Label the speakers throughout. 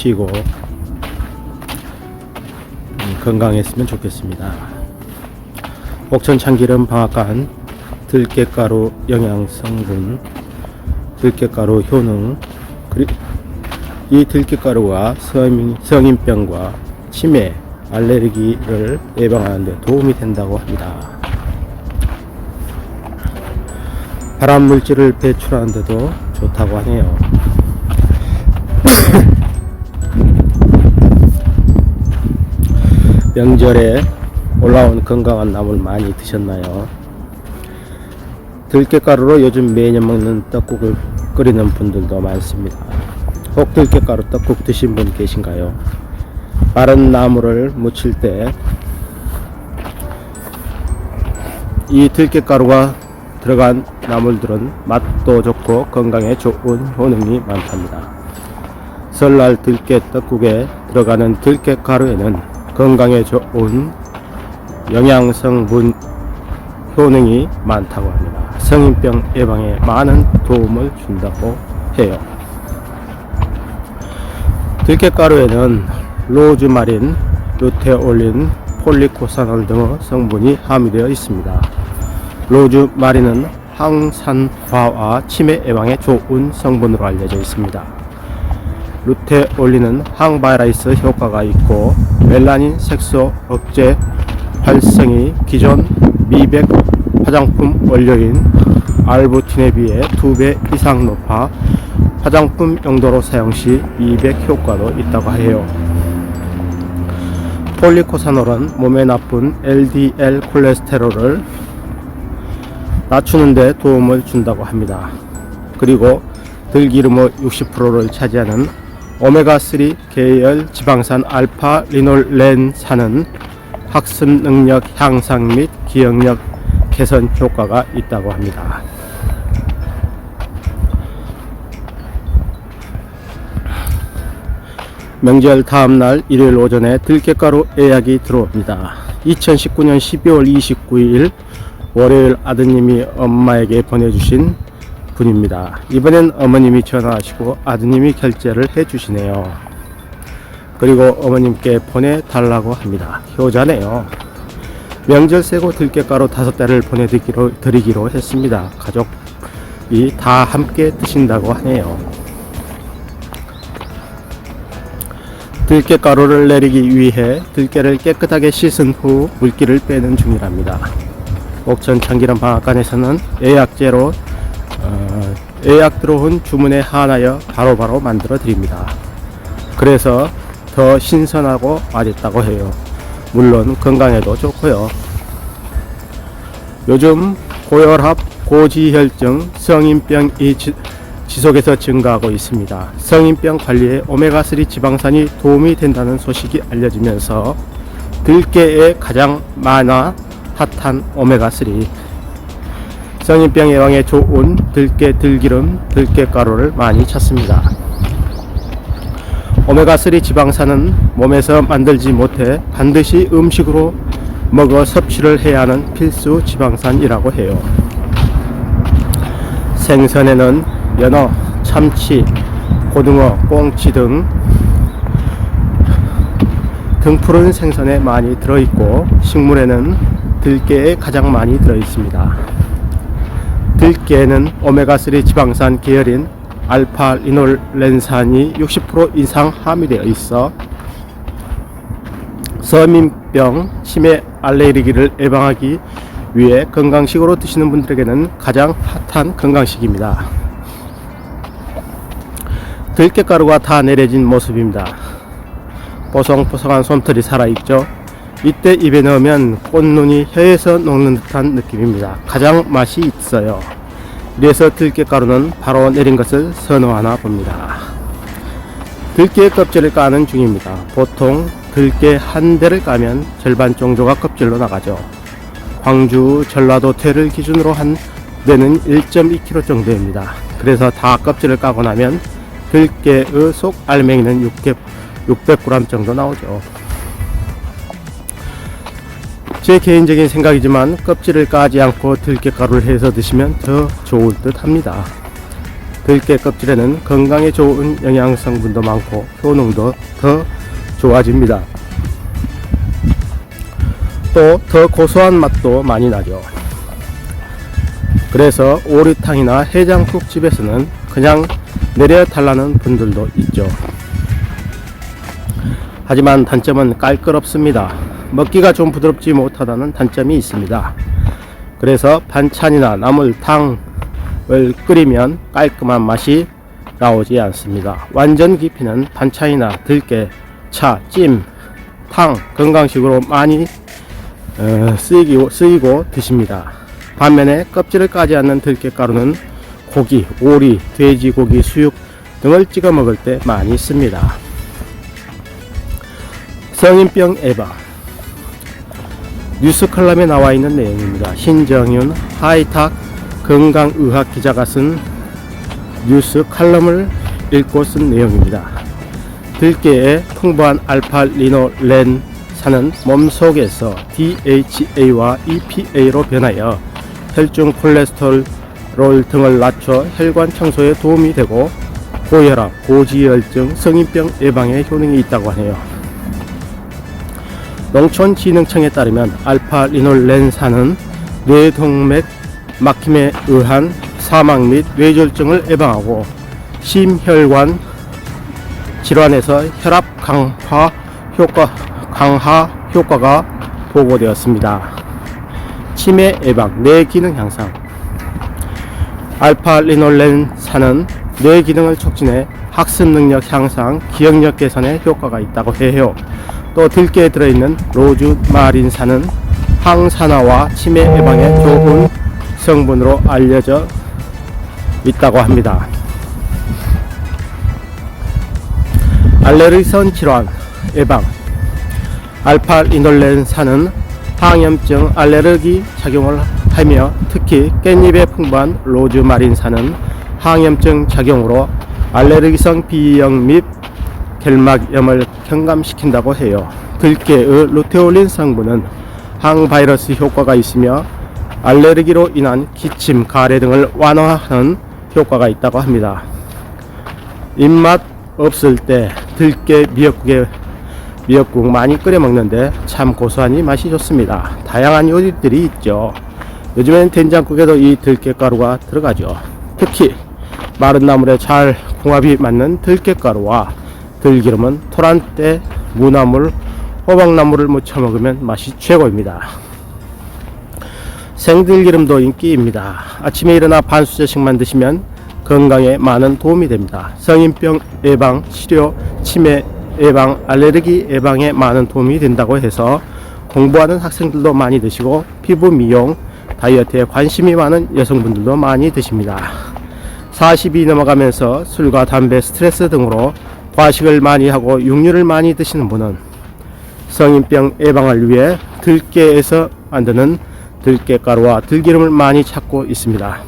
Speaker 1: 쉬고 음, 건강했으면 좋겠습니다. 옥천 참기름 방앗간 들깨가루 영양성분 들깨가루 효능 그리 이 들깨가루가 성인, 성인병과 치매 알레르기를 예방하는 데 도움이 된다고 합니다. 발암 물질을 배출하는 데도 좋다고 하네요. 명절에 올라온 건강한 나물 많이 드셨나요? 들깨가루로 요즘 매년 먹는 떡국을 끓이는 분들도 많습니다. 혹 들깨가루 떡국 드신 분 계신가요? 마른 나물을 무칠 때 이 들깨가루가 들어간 나물들은 맛도 좋고 건강에 좋은 효능이 많답니다. 설날 들깨 떡국에 들어가는 들깨가루에는 건강에 좋은 영양성 분 효능이 많다고 합니다. 성인병 예방에 많은 도움을 준다고 해요. 들깨가루에는 로즈마린, 루테올린, 폴리코사놀 등의 성분이 함유되어 있습니다. 로즈마린은 항산화와 치매 예방에 좋은 성분으로 알려져 있습니다. 루테올린은 항바이러스 효과가 있고 멜라닌 색소 억제 활성이 기존 미백 화장품 원료인 알부틴에 비해 2배 이상 높아 화장품 용도로 사용 시 미백 효과도 있다고 해요. 폴리코사놀은 몸에 나쁜 LDL 콜레스테롤을 낮추는 데 도움을 준다고 합니다. 그리고 들기름의 60%를 차지하는 오메가3 계열 지방산 알파 리놀렌산은 학습 능력 향상 및 기억력 개선 효과가 있다고 합니다. 명절 다음날 일요일 오전에 들깨가루 예약이 들어옵니다. 2019년 12월 29일 월요일 아드님이 엄마에게 보내주신 분입니다. 이번엔 어머님이 전화하시고 아드님이 결제를 해 주시네요. 그리고 어머님께 보내달라고 합니다. 효자네요. 명절 세고 들깨가루 다섯 달을 보내드리기로 드리기로 했습니다. 가족이 다 함께 드신다고 하네요. 들깨가루를 내리기 위해 들깨를 깨끗하게 씻은 후 물기를 빼는 중이랍니다. 옥천 참기름 방앗간에서는 예약제로 어, 예약 들어온 주문에 한하여 바로바로 만들어 드립니다. 그래서 더 신선하고 맛있다고 해요. 물론 건강에도 좋고요. 요즘 고혈압, 고지혈증, 성인병이 지, 지속해서 증가하고 있습니다. 성인병 관리에 오메가3 지방산이 도움이 된다는 소식이 알려지면서 들깨에 가장 많아 핫한 오메가3 성인병 예방에 좋은 들깨 들기름, 들깨 가루를 많이 찾습니다. 오메가3 지방산은 몸에서 만들지 못해 반드시 음식으로 먹어 섭취를 해야 하는 필수 지방산이라고 해요. 생선에는 연어, 참치, 고등어, 꽁치 등 등푸른 생선에 많이 들어있고 식물에는 들깨에 가장 많이 들어있습니다. 들깨에는 오메가3 지방산 계열인 알파 리놀렌산이 60% 이상 함유되어 있어 서민병, 치매, 알레르기를 예방하기 위해 건강식으로 드시는 분들에게는 가장 핫한 건강식입니다. 들깨가루가 다 내려진 모습입니다. 뽀송뽀송한 솜털이 살아있죠. 이때 입에 넣으면 꽃눈이 혀에서 녹는 듯한 느낌입니다. 가장 맛이 있어요. 이래서 들깨가루는 바로 내린 것을 선호하나 봅니다. 들깨 껍질을 까는 중입니다. 보통 들깨 한 대를 까면 절반 정도가 껍질로 나가죠. 광주, 전라도 퇴를 기준으로 한 대는 1.2kg 정도입니다. 그래서 다 껍질을 까고 나면 들깨의 속 알맹이는 600, 600g 정도 나오죠. 제 개인적인 생각이지만 껍질을 까지 않고 들깨가루를 해서 드시면 더 좋을 듯 합니다. 들깨 껍질에는 건강에 좋은 영양 성분도 많고 효능도 더 좋아집니다. 또 더 고소한 맛도 많이 나죠. 그래서 오리탕이나 해장국집에서는 그냥 내려 달라는 분들도 있죠. 하지만 단점은 깔끔없습니다. 먹기가 좀 부드럽지 못하다는 단점이 있습니다. 그래서 반찬이나 나물탕을 끓이면 깔끔한 맛이 나오지 않습니다. 완전 깊이는 반찬이나 들깨, 차, 찜, 탕, 건강식으로 많이 어, 쓰이고, 쓰이고 드십니다. 반면에 껍질을 까지 않는 들깨가루는 고기, 오리, 돼지고기, 수육 등을 찍어 먹을 때 많이 씁니다. 성인병 예방 뉴스 칼럼에 나와 있는 내용입니다. 신정윤 하이탁 건강의학 기자가 쓴 뉴스 칼럼을 읽고 쓴 내용입니다. 들깨에 풍부한 알파 리노렌 산은 몸 속에서 DHA와 EPA로 변하여 혈중 콜레스테롤 등을 낮춰 혈관 청소에 도움이 되고 고혈압, 고지혈증, 성인병 예방에 효능이 있다고 하네요. 농촌진흥청에 따르면 알파 리놀렌산은 뇌동맥 막힘에 의한 사망 및 뇌졸중을 예방하고 심혈관 질환에서 혈압 강화 효과 강화 효과가 보고되었습니다. 치매 예방, 뇌 기능 향상. 알파 리놀렌산은 뇌 기능을 촉진해 학습 능력 향상, 기억력 개선에 효과가 있다고 해요. 또 들깨에 들어있는 로즈 마린산은 항산화와 치매 예방에 좋은 성분으로 알려져 있다고 합니다. 알레르기성 질환 예방 알파 리놀렌산은 항염증 알레르기 작용을 하며 특히 깻잎에 풍부한 로즈마린산은 항염증 작용으로 알레르기성 비염 및 결막염을 경감시킨다고 해요. 들깨의 루테올린 성분은 항바이러스 효과가 있으며 알레르기로 인한 기침, 가래 등을 완화하는 효과가 있다고 합니다. 입맛 없을 때 들깨 미역국에 미역국 많이 끓여 먹는데 참 고소하니 맛이 좋습니다. 다양한 요리들이 있죠. 요즘엔 된장국에도 이 들깨가루가 들어가죠. 특히 마른 나물에 잘 궁합이 맞는 들깨가루와 들기름은 토란대, 무나물, 호박나물을 무쳐 먹으면 맛이 최고입니다. 생들기름도 인기입니다. 아침에 일어나 반수제씩만 드시면 건강에 많은 도움이 됩니다. 성인병 예방, 치료, 치매 예방, 알레르기 예방에 많은 도움이 된다고 해서 공부하는 학생들도 많이 드시고 피부 미용, 다이어트에 관심이 많은 여성분들도 많이 드십니다. 40이 넘어가면서 술과 담배, 스트레스 등으로 과식을 많이 하고 육류를 많이 드시는 분은 성인병 예방을 위해 들깨에서 만드는 들깨가루와 들기름을 많이 찾고 있습니다.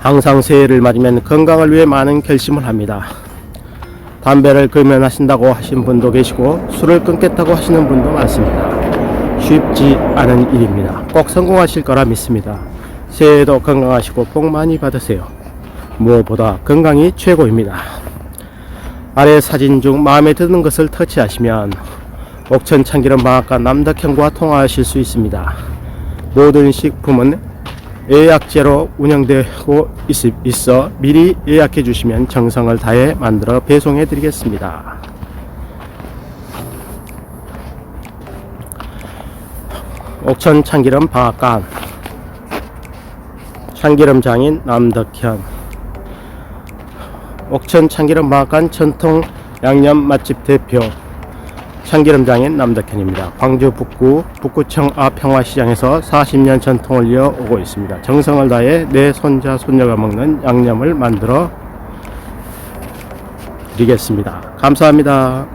Speaker 1: 항상 새해를 맞으면 건강을 위해 많은 결심을 합니다. 담배를 금연하신다고 하신 분도 계시고 술을 끊겠다고 하시는 분도 많습니다. 쉽지 않은 일입니다. 꼭 성공하실 거라 믿습니다. 새해에도 건강하시고 복 많이 받으세요. 무엇보다 건강이 최고입니다. 아래 사진 중 마음에 드는 것을 터치하시면 옥천 참기름 방앗간 남덕형과 통화하실 수 있습니다. 모든 식품은 예약제로 운영되고 있- 있어 미리 예약해 주시면 정성을 다해 만들어 배송해 드리겠습니다. 옥천 참기름 방앗간 참기름 장인 남덕현 옥천 참기름 방앗간 전통 양념 맛집 대표 참기름 장인 남덕현입니다. 광주 북구 북구청 앞 평화시장에서 40년 전통을 이어오고 있습니다. 정성을 다해 내 손자 손녀가 먹는 양념을 만들어 드리겠습니다. 감사합니다.